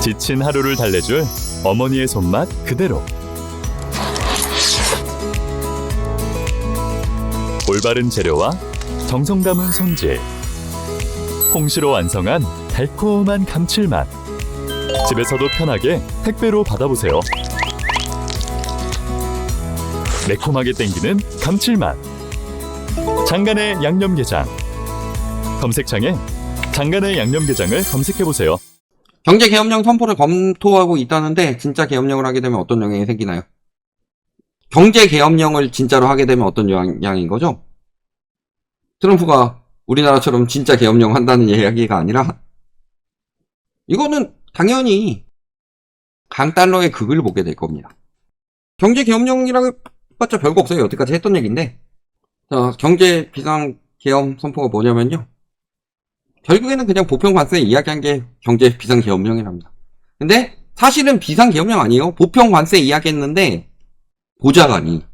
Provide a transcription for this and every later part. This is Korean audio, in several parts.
지친 하루를 달래줄 어머니의 손맛 그대로. 올바른 재료와 정성 담은 손질. 홍시로 완성한 달콤한 감칠맛. 집에서도 편하게 택배로 받아보세요. 매콤하게 땡기는 감칠맛. 장간의 양념게장. 검색창에 장간의 양념게장을 검색해보세요. 경제 개혁령 선포를 검토하고 있다는데 진짜 개혁령을 하게 되면 어떤 영향이 생기나요? 경제 개혁령을 진짜로 하게 되면 어떤 영향인 거죠? 트럼프가 우리나라처럼 진짜 개혁령 한다는 이야기가 아니라 이거는 당연히 강달러의 극을 보게 될 겁니다. 경제 개혁령이라고 봤자 별거 없어요. 여태까지 했던 얘기인데 자, 경제 비상 개혁 선포가 뭐냐면요. 결국에는 그냥 보편 관세 이야기한 게 경제 비상 계엄령이랍니다. 근데 사실은 비상 계엄령 아니에요. 보편 관세 이야기했는데 보좌관이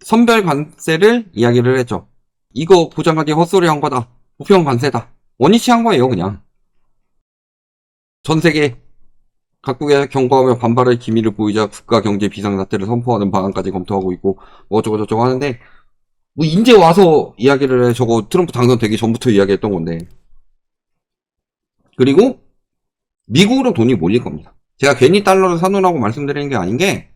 선별 관세를 이야기를 했죠. 이거 보좌관이 헛소리 한 거다. 보편 관세다. 원위치 한 거예요, 그냥. 전 세계 각국에 경고하며 반발의 기미를 보이자 국가 경제 비상 사태를 선포하는 방안까지 검토하고 있고 뭐 어쩌고 저쩌고 하는데 뭐 이제 와서 이야기를 해. 저거 트럼프 당선되기 전부터 이야기했던 건데 그리고 미국으로 돈이 몰릴 겁니다. 제가 괜히 달러를 사놓으라고 말씀드리는 게 아닌 게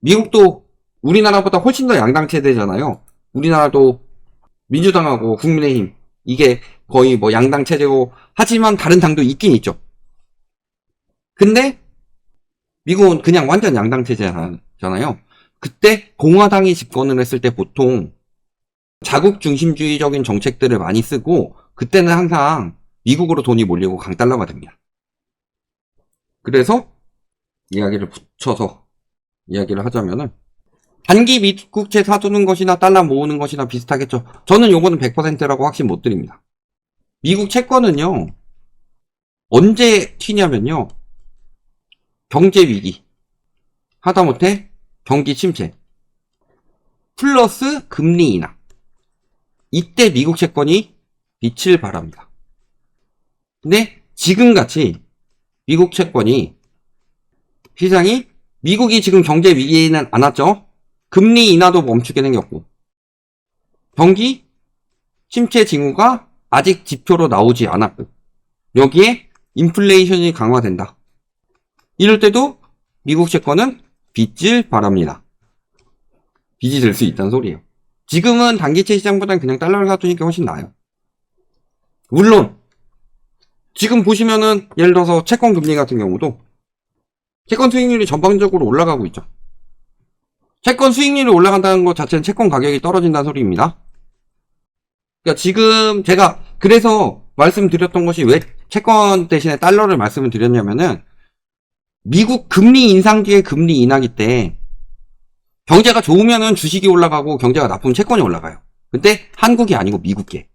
미국도 우리나라보다 훨씬 더 양당 체제잖아요. 우리나라도 민주당하고 국민의힘 이게 거의 뭐 양당 체제고 하지만 다른 당도 있긴 있죠. 근데 미국은 그냥 완전 양당 체제잖아요. 그때 공화당이 집권을 했을 때 보통 자국 중심주의적인 정책들을 많이 쓰고 그때는 항상 미국으로 돈이 몰리고 강달러가 됩니다. 그래서 이야기를 붙여서 이야기를 하자면은 단기 미국채 사두는 것이나 달러 모으는 것이나 비슷하겠죠. 저는 요거는 100%라고 확신 못 드립니다. 미국 채권은요. 언제 튀냐면요. 경제 위기. 하다못해 경기 침체. 플러스 금리 인하. 이때 미국 채권이 빛을 발합니다. 근데 지금같이 미국 채권이 시장이 미국이 지금 경제 위기에는 안 왔죠. 금리 인하도 멈추게 생겼고 경기 침체 징후가 아직 지표로 나오지 않았고 여기에 인플레이션이 강화된다. 이럴 때도 미국 채권은 빚을 바랍니다. 빚이 될 수 있다는 소리예요. 지금은 단기채 시장보다는 그냥 달러를 사두니까 훨씬 나아요. 물론 지금 보시면은 예를 들어서 채권 금리 같은 경우도 채권 수익률이 전반적으로 올라가고 있죠. 채권 수익률이 올라간다는 것 자체는 채권 가격이 떨어진다는 소리입니다. 그러니까 지금 제가 그래서 말씀드렸던 것이 왜 채권 대신에 달러를 말씀을 드렸냐면은 미국 금리 인상 뒤에 금리 인하기 때 경제가 좋으면은 주식이 올라가고 경제가 나쁘면 채권이 올라가요. 근데 한국이 아니고 미국계.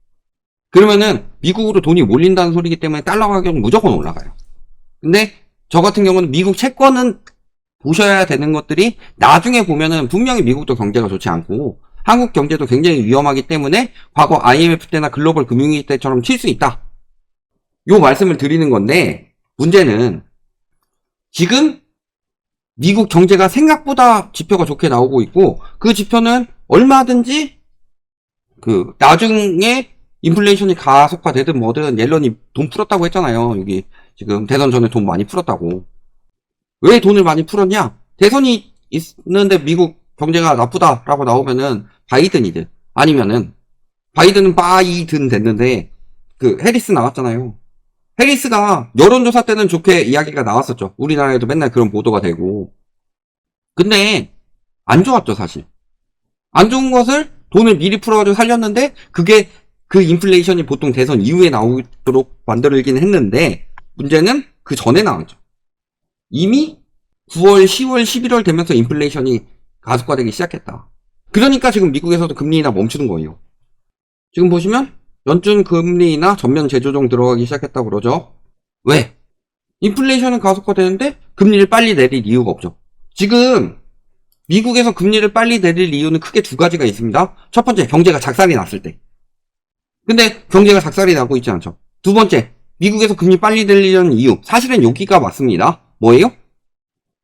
그러면은 미국으로 돈이 몰린다는 소리기 때문에 달러 가격은 무조건 올라가요. 근데 저 같은 경우는 미국 채권은 보셔야 되는 것들이 나중에 보면은 분명히 미국도 경제가 좋지 않고 한국 경제도 굉장히 위험하기 때문에 과거 IMF 때나 글로벌 금융위기 때처럼 칠 수 있다. 요 말씀을 드리는 건데 문제는 지금 미국 경제가 생각보다 지표가 좋게 나오고 있고 그 지표는 얼마든지 그 나중에 인플레이션이 가속화되든 뭐든 옐런이 돈 풀었다고 했잖아요. 여기 지금 대선 전에 돈 많이 풀었다고. 왜 돈을 많이 풀었냐? 대선이 있는데 미국 경제가 나쁘다라고 나오면은 바이든이든 아니면은 바이든은 바이든 됐는데 그 해리스 나왔잖아요. 해리스가 여론조사 때는 좋게 이야기가 나왔었죠. 우리나라에도 맨날 그런 보도가 되고. 근데 안 좋았죠, 사실. 안 좋은 것을 돈을 미리 풀어가지고 살렸는데 그게 그 인플레이션이 보통 대선 이후에 나오도록 만들어지긴 했는데 문제는 그 전에 나왔죠. 이미 9월, 10월, 11월 되면서 인플레이션이 가속화되기 시작했다. 그러니까 지금 미국에서도 금리 인하 멈추는 거예요. 지금 보시면 연준 금리 인하 전면 재조정 들어가기 시작했다고 그러죠. 왜? 인플레이션은 가속화되는데 금리를 빨리 내릴 이유가 없죠. 지금 미국에서 금리를 빨리 내릴 이유는 크게 두 가지가 있습니다. 첫 번째, 경제가 작살이 났을 때. 근데 경제가 작살이 나고 있지 않죠. 두 번째, 미국에서 금리 빨리 내리려는 이유. 사실은 여기가 맞습니다. 뭐예요?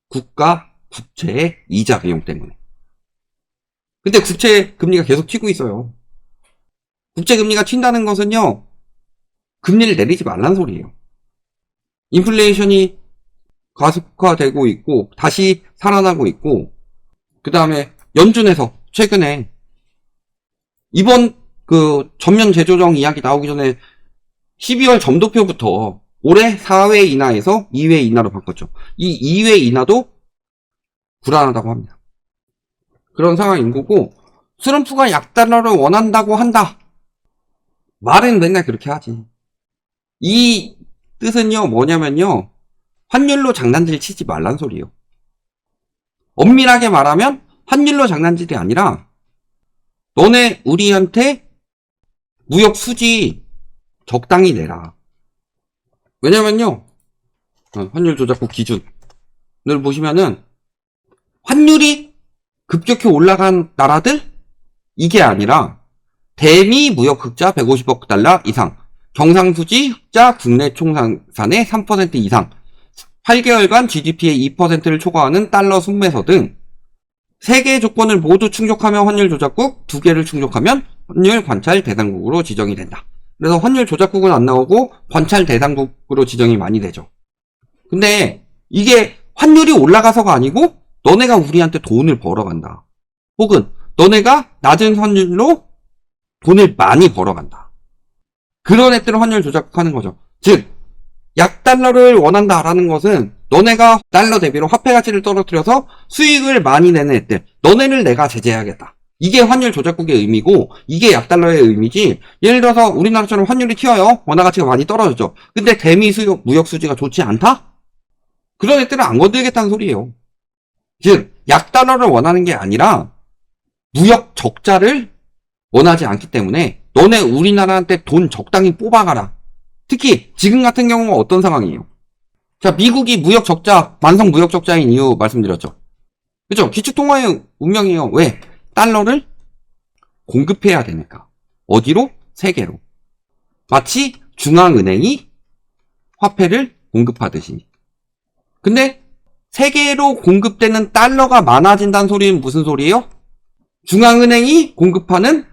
국가 국채의 이자 비용 때문에. 근데 국채 금리가 계속 튀고 있어요. 국채 금리가 튄다는 것은요, 금리를 내리지 말란 소리예요. 인플레이션이 가속화되고 있고, 다시 살아나고 있고, 그 다음에 연준에서 최근에 이번 그 전면 재조정 이야기 나오기 전에 12월 점도표부터 올해 4회 인하에서 2회 인하로 바꿨죠. 이 2회 인하도 불안하다고 합니다. 그런 상황인 거고, 트럼프가 약달러를 원한다고 한다. 말은 맨날 그렇게 하지. 이 뜻은요, 뭐냐면요, 환율로 장난질 치지 말란 소리예요. 엄밀하게 말하면 환율로 장난질이 아니라 너네 우리한테 무역 수지 적당히 내라. 왜냐면요, 어, 환율 조작국 기준을 보시면은 환율이 급격히 올라간 나라들 이게 아니라 대미 무역 흑자 150억 달러 이상, 경상수지 흑자 국내 총생산의 3% 이상, 8개월간 GDP의 2%를 초과하는 달러 순매서 등 3개의 조건을 모두 충족하면 환율 조작국, 2개를 충족하면 환율 관찰 대상국으로 지정이 된다. 그래서 환율 조작국은 안 나오고 관찰 대상국으로 지정이 많이 되죠. 근데 이게 환율이 올라가서가 아니고 너네가 우리한테 돈을 벌어간다. 혹은 너네가 낮은 환율로 돈을 많이 벌어간다. 그런 애들을 환율 조작하는 거죠. 즉, 약 달러를 원한다라는 것은 너네가 달러 대비로 화폐 가치를 떨어뜨려서 수익을 많이 내는 애들, 너네를 내가 제재해야겠다. 이게 환율 조작국의 의미고 이게 약달러의 의미지. 예를 들어서 우리나라처럼 환율이 튀어요. 원화 가치가 많이 떨어졌죠. 근데 대미 수역 무역 수지가 좋지 않다? 그런 애들은 안 건들겠다는 소리예요. 즉 약달러를 원하는 게 아니라 무역 적자를 원하지 않기 때문에 너네 우리나라한테 돈 적당히 뽑아가라. 특히 지금 같은 경우가 어떤 상황이에요? 자, 미국이 무역 적자, 만성 무역 적자인 이유 말씀드렸죠. 그죠? 기축통화의 운명이에요. 왜? 달러를 공급해야 되니까. 어디로? 세계로. 마치 중앙은행이 화폐를 공급하듯이. 근데 세계로 공급되는 달러가 많아진다는 소리는 무슨 소리예요? 중앙은행이 공급하는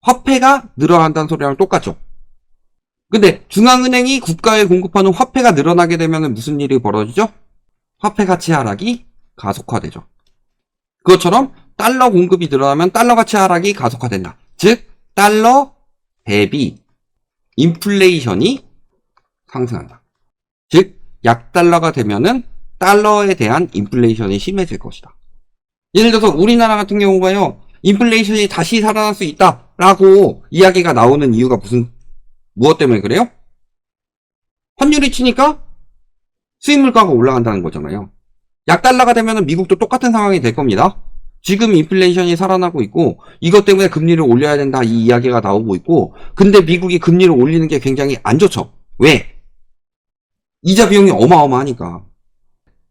화폐가 늘어난다는 소리랑 똑같죠. 근데 중앙은행이 국가에 공급하는 화폐가 늘어나게 되면 무슨 일이 벌어지죠? 화폐 가치 하락이 가속화되죠. 그것처럼 달러 공급이 늘어나면 달러 가치 하락이 가속화된다. 즉 달러 대비 인플레이션이 상승한다. 즉 약달러가 되면은 달러에 대한 인플레이션이 심해질 것이다. 예를 들어서 우리나라 같은 경우가요. 인플레이션이 다시 살아날 수 있다라고 이야기가 나오는 이유가 무슨 무엇 때문에 그래요? 환율이 치니까 수입 물가가 올라간다는 거잖아요. 약달러가 되면 미국도 똑같은 상황이 될 겁니다. 지금 인플레이션이 살아나고 있고 이것 때문에 금리를 올려야 된다 이 이야기가 나오고 있고 근데 미국이 금리를 올리는 게 굉장히 안 좋죠. 왜? 이자 비용이 어마어마하니까.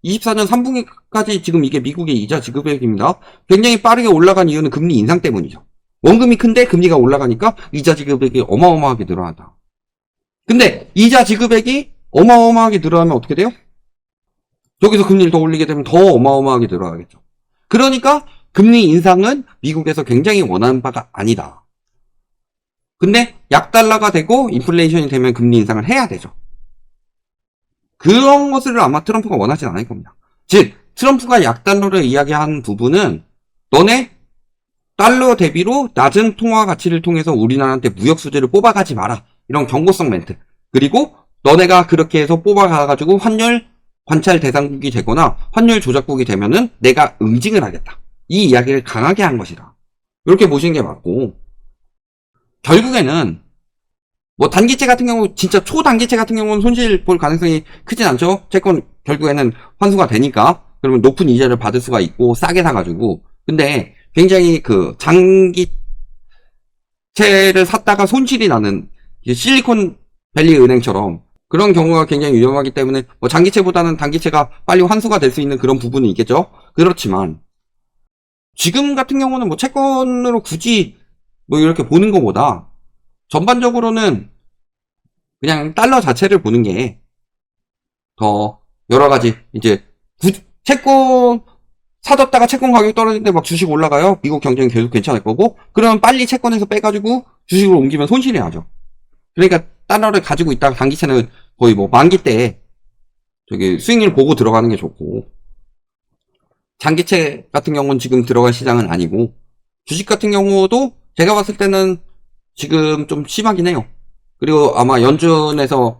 24년 3분기까지 지금 이게 미국의 이자 지급액입니다. 굉장히 빠르게 올라간 이유는 금리 인상 때문이죠. 원금이 큰데 금리가 올라가니까 이자 지급액이 어마어마하게 늘어난다. 근데 이자 지급액이 어마어마하게 늘어나면 어떻게 돼요? 여기서 금리를 더 올리게 되면 더 어마어마하게 늘어나겠죠. 그러니까 금리 인상은 미국에서 굉장히 원하는 바가 아니다. 근데 약달러가 되고 인플레이션이 되면 금리 인상을 해야 되죠. 그런 것을 아마 트럼프가 원하진 않을 겁니다. 즉, 트럼프가 약달러를 이야기한 부분은 너네 달러 대비로 낮은 통화 가치를 통해서 우리나라한테 무역 수지를 뽑아가지 마라. 이런 경고성 멘트. 그리고 너네가 그렇게 해서 뽑아가가지고 환율 관찰 대상국이 되거나 환율 조작국이 되면은 내가 응징을 하겠다. 이 이야기를 강하게 한 것이다. 이렇게 보시는 게 맞고 결국에는 뭐 단기채 같은 경우 진짜 초단기채 같은 경우는 손실 볼 가능성이 크진 않죠. 채권 결국에는 환수가 되니까 그러면 높은 이자를 받을 수가 있고 싸게 사가지고 근데 굉장히 그 장기채를 샀다가 손실이 나는 이 실리콘 밸리 은행처럼 그런 경우가 굉장히 위험하기 때문에 뭐 장기채보다는 단기채가 빨리 환수가 될 수 있는 그런 부분은 있겠죠. 그렇지만 지금 같은 경우는 뭐 채권으로 굳이 뭐 이렇게 보는 것보다 전반적으로는 그냥 달러 자체를 보는 게 더 여러 가지 이제 구- 채권 사뒀다가 채권 가격 떨어지는데 막 주식 올라가요. 미국 경쟁 계속 괜찮을 거고 그러면 빨리 채권에서 빼가지고 주식으로 옮기면 손실이 나죠. 그러니까 달러를 가지고 있다가 단기채는 거의 뭐 만기 때 저기 수익률 보고 들어가는 게 좋고 장기채 같은 경우는 지금 들어갈 시장은 아니고 주식 같은 경우도 제가 봤을 때는 지금 좀 심하긴 해요. 그리고 아마 연준에서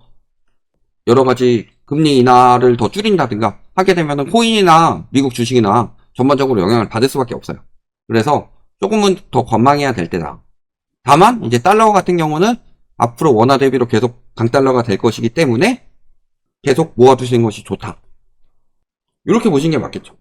여러 가지 금리 인하를 더 줄인다든가 하게 되면은 코인이나 미국 주식이나 전반적으로 영향을 받을 수밖에 없어요. 그래서 조금은 더 관망해야 될 때다. 다만 이제 달러 같은 경우는 앞으로 원화 대비로 계속 강달러가 될 것이기 때문에 계속 모아두시는 것이 좋다. 이렇게 보시는 게 맞겠죠.